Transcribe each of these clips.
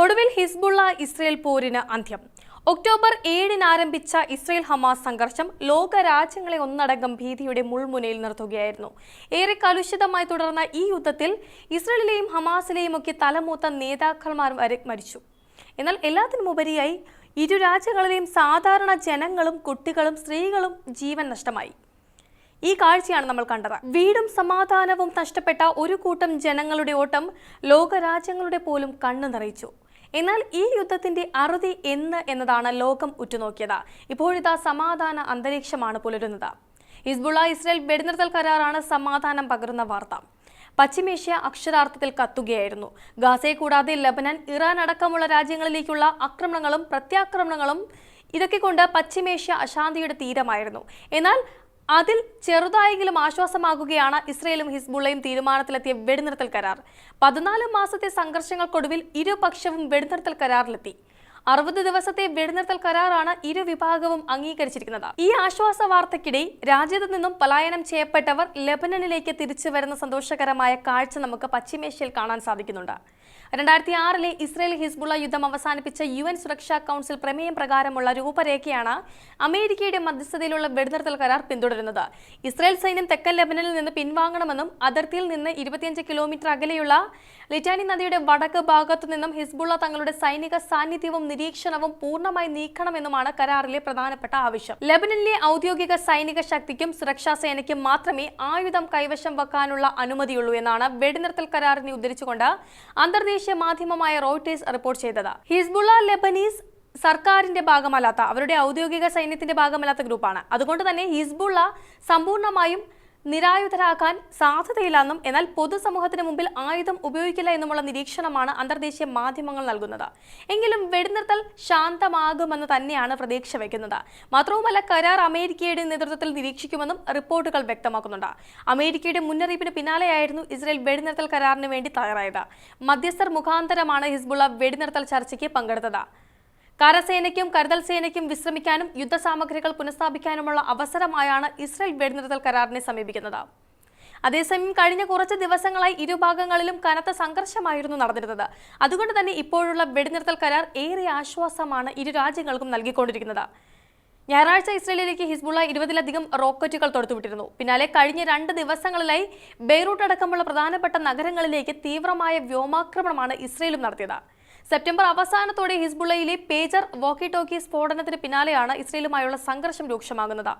ഒടുവിൽ Hezbollah Israel പോരിന് അന്ത്യം. October ഏഴിന് ആരംഭിച്ച ഇസ്രയേൽ ഹമാസ് സംഘർഷം ലോക രാജ്യങ്ങളെ ഒന്നടങ്കം ഭീതിയുടെ മുൾമുനയിൽ നിർത്തുകയായിരുന്നു. ഏറെ കലുഷിതമായി തുടർന്ന ഈ യുദ്ധത്തിൽ ഇസ്രയേലിലെയും ഹമാസിലെയും ഒക്കെ തലമൂത്ത നേതാക്കന്മാർ വരെ മരിച്ചു. എന്നാൽ എല്ലാത്തിനുമുപരിയായി ഇരു രാജ്യങ്ങളിലെയും സാധാരണ ജനങ്ങളും കുട്ടികളും സ്ത്രീകളും ജീവൻ നഷ്ടമായി. ഈ കാഴ്ചയാണ് നമ്മൾ കണ്ടത്. വീടും സമാധാനവും നഷ്ടപ്പെട്ട ഒരു കൂട്ടം ജനങ്ങളുടെ ഓട്ടം ലോകരാജ്യങ്ങളുടെ പോലും കണ്ണു നിറയിച്ചു എന്നാൽ ഈ യുദ്ധത്തിന്റെ അറുതി എന്ന് എന്നതാണ് ലോകം ഉറ്റുനോക്കിയത്. ഇപ്പോഴിതാ സമാധാന അന്തരീക്ഷമാണ് പുലരുന്നത്. ഹിസ്ബുള്ള ഇസ്രയേൽ വെടിനിർത്തൽ കരാറാണ് സമാധാനം പകരുന്ന വാർത്ത. പശ്ചിമേഷ്യ അക്ഷരാർത്ഥത്തിൽ കത്തുകയായിരുന്നു. ഗാസയെ കൂടാതെ ലബനൻ ഇറാൻ അടക്കമുള്ള രാജ്യങ്ങളിലേക്കുള്ള ആക്രമണങ്ങളും പ്രത്യാക്രമണങ്ങളും ഇതൊക്കെ കൊണ്ട് പശ്ചിമേഷ്യ അശാന്തിയുടെ തീരമായിരുന്നു. എന്നാൽ അതിൽ ചെറുതായെങ്കിലും ആശ്വാസമാകുകയാണ് ഇസ്രയേലും ഹിസ്ബുള്ളയും തീരുമാനത്തിലെത്തിയ വെടിനിർത്തൽ കരാർ. പതിനാല് മാസത്തെ സംഘർഷങ്ങൾക്കൊടുവിൽ ഇരുപക്ഷവും വെടിനിർത്തൽ കരാറിലെത്തി. അറുപത് ദിവസത്തെ വെടിനിർത്തൽ കരാറാണ് ഇരു വിഭാഗവും അംഗീകരിച്ചിരിക്കുന്നത്. ഈ ആശ്വാസ വാർത്തയ്ക്കിടെ രാജ്യത്തു നിന്നും പലായനം ചെയ്യപ്പെട്ടവർ ലെബനനിലേക്ക് തിരിച്ചു വരുന്ന സന്തോഷകരമായ കാഴ്ച നമുക്ക് പശ്ചിമേഷ്യയിൽ കാണാൻ സാധിക്കുന്നുണ്ട്. രണ്ടായിരത്തി ആറിലെ ഇസ്രയേൽ ഹിസ്ബുള്ള യുദ്ധം അവസാനിപ്പിച്ച യു എൻ സുരക്ഷാ കൗൺസിൽ പ്രമേയം പ്രകാരമുള്ള രൂപരേഖയാണ് അമേരിക്കയുടെ മധ്യസ്ഥതയിലുള്ള വെടിനിർത്തൽ കരാർ പിന്തുടരുന്നത്. ഇസ്രയേൽ സൈന്യം തെക്കൻ ലെബനനിൽ നിന്ന് പിൻവാങ്ങണമെന്നും അതിർത്തിയിൽ നിന്ന് ഇരുപത്തിയഞ്ച് കിലോമീറ്റർ അകലെയുള്ള ലിറ്റാനി നദിയുടെ വടക്ക് ഭാഗത്തു നിന്നും ഹിസ്ബുള്ള തങ്ങളുടെ സൈനിക സാന്നിധ്യവും നിരീക്ഷണവും പൂർണമായി നീക്കണമെന്നുമാണ് കരാറിലെ പ്രധാനപ്പെട്ട ആവശ്യം. ലെബനനിലെ ഔദ്യോഗിക സൈനിക ശക്തിക്കും സുരക്ഷാ സേനയ്ക്കും മാത്രമേ ആയുധം കൈവശം വെക്കാനുള്ള അനുമതിയുള്ളൂ എന്നാണ് വെടിനിർത്തൽ കരാറിനെ ഉദ്ധരിച്ചുകൊണ്ട് അന്തർദേശീയ മാധ്യമമായ റോയിട്ടേഴ്സ് റിപ്പോർട്ട് ചെയ്തത്. ഹിസ്ബുള്ള ലെബനീസ് സർക്കാരിന്റെ ഭാഗമല്ലാത്ത അവരുടെ ഔദ്യോഗിക സൈന്യത്തിന്റെ ഭാഗമല്ലാത്ത ഗ്രൂപ്പാണ്. അതുകൊണ്ട് തന്നെ ഹിസ്ബുള്ള സമ്പൂർണമായും നിരായുധരാക്കാൻ സാധ്യതയില്ലെന്നും എന്നാൽ പൊതുസമൂഹത്തിന് മുമ്പിൽ ആയുധം ഉപയോഗിക്കില്ല എന്നുമുള്ള നിരീക്ഷണമാണ് അന്തർദേശീയ മാധ്യമങ്ങൾ നൽകുന്നത്. എങ്കിലും വെടിനിർത്തൽ ശാന്തമാകുമെന്ന് തന്നെയാണ് പ്രതീക്ഷ വയ്ക്കുന്നത് മാത്രവുമല്ല കരാർ അമേരിക്കയുടെ നേതൃത്വത്തിൽ നിരീക്ഷിക്കുമെന്നും റിപ്പോർട്ടുകൾ വ്യക്തമാക്കുന്നുണ്ട്. അമേരിക്കയുടെ മുന്നറിയിപ്പിന് പിന്നാലെയായിരുന്നു ഇസ്രയേൽ വെടിനിർത്തൽ കരാറിന് വേണ്ടി തയ്യാറായത്. മധ്യസ്ഥർ മുഖാന്തരമാണ് ഹിസ്ബുള്ള വെടിനിർത്തൽ ചർച്ചയ്ക്ക് പങ്കെടുത്തത്. കരസേനയ്ക്കും കരുതൽ സേനയ്ക്കും വിശ്രമിക്കാനും യുദ്ധസാമഗ്രികൾ പുനഃസ്ഥാപിക്കാനുമുള്ള അവസരമായാണ് ഇസ്രയേൽ വെടിനിർത്തൽ കരാറിനെ സമീപിക്കുന്നത്. അതേസമയം കഴിഞ്ഞ കുറച്ച് ദിവസങ്ങളായി ഇരുഭാഗങ്ങളിലും കനത്ത സംഘർഷമായിരുന്നു നടന്നിരുന്നത്. അതുകൊണ്ട് തന്നെ ഇപ്പോഴുള്ള വെടിനിർത്തൽ കരാർ ഏറെ ആശ്വാസമാണ് ഇരു രാജ്യങ്ങൾക്കും നൽകിക്കൊണ്ടിരിക്കുന്നത്. ഞായറാഴ്ച ഇസ്രയേലിലേക്ക് ഹിസ്ബുള്ള ഇരുപതിലധികം റോക്കറ്റുകൾ തൊടുത്തുവിട്ടിരുന്നു. പിന്നാലെ കഴിഞ്ഞ രണ്ട് ദിവസങ്ങളിലായി ബെയ്റൂട്ട് അടക്കമുള്ള പ്രധാനപ്പെട്ട നഗരങ്ങളിലേക്ക് തീവ്രമായ വ്യോമാക്രമണമാണ് ഇസ്രയേലും നടത്തിയത്. സെപ്റ്റംബർ അവസാനത്തോടെ ഹിസ്ബുള്ളയിലെ പേജർ വോക്കി ടോക്കി സ്ഫോടനത്തിന് പിന്നാലെയാണ് ഇസ്രയേലുമായുള്ള സംഘർഷം രൂക്ഷമാകുന്നത്.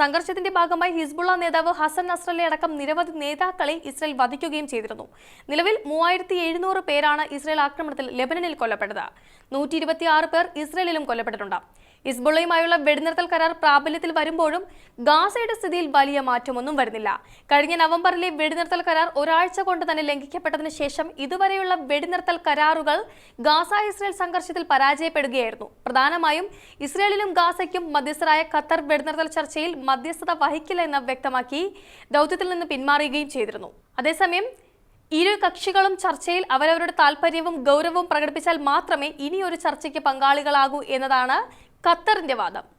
സംഘർഷത്തിന്റെ ഭാഗമായി ഹിസ്ബുള്ള നേതാവ് ഹസൻ നസ്രലെ അടക്കം നിരവധി നേതാക്കളെ ഇസ്രയേൽ വധിക്കുകയും ചെയ്തിരുന്നു. നിലവിൽ മൂവായിരത്തി എഴുന്നൂറ് പേരാണ് ഇസ്രയേൽ ആക്രമണത്തിൽ ലെബനനിൽ കൊല്ലപ്പെട്ടത്. നൂറ്റി പേർ ഇസ്രയേലിലും കൊല്ലപ്പെട്ടിട്ടുണ്ട്. ഹിസ്ബുള്ളയുമായുള്ള വെടിനിർത്തൽ കരാർ പ്രാബല്യത്തിൽ വരുമ്പോഴും ഗാസയുടെ സ്ഥിതിയിൽ വലിയ മാറ്റമൊന്നും വരുന്നില്ല. കഴിഞ്ഞ നവംബറിലെ വെടിനിർത്തൽ കരാർ ഒരാഴ്ച കൊണ്ട് തന്നെ ലംഘിക്കപ്പെട്ടതിന് ശേഷം ഇതുവരെയുള്ള വെടിനിർത്തൽ കരാറുകൾ ഗാസ ഇസ്രയേൽ സംഘർഷത്തിൽ പരാജയപ്പെടുകയായിരുന്നു. പ്രധാനമായും ഇസ്രയേലിനും ഗാസയ്ക്കും മധ്യസ്ഥരായ ഖത്തർ വെടിനിർത്തൽ ചർച്ചയിൽ മധ്യസ്ഥത വഹിക്കില്ല എന്ന് വ്യക്തമാക്കി ദൗത്യത്തിൽ നിന്ന് പിന്മാറുകയും ചെയ്തിരുന്നു. അതേസമയം ഇരു കക്ഷികളും ചർച്ചയിൽ അവരവരുടെ താല്പര്യവും ഗൗരവവും പ്രകടിപ്പിച്ചാൽ മാത്രമേ ഇനിയൊരു ചർച്ചയ്ക്ക് പങ്കാളികളാകൂ എന്നതാണ് ഖത്തറിന്റെ വാദം.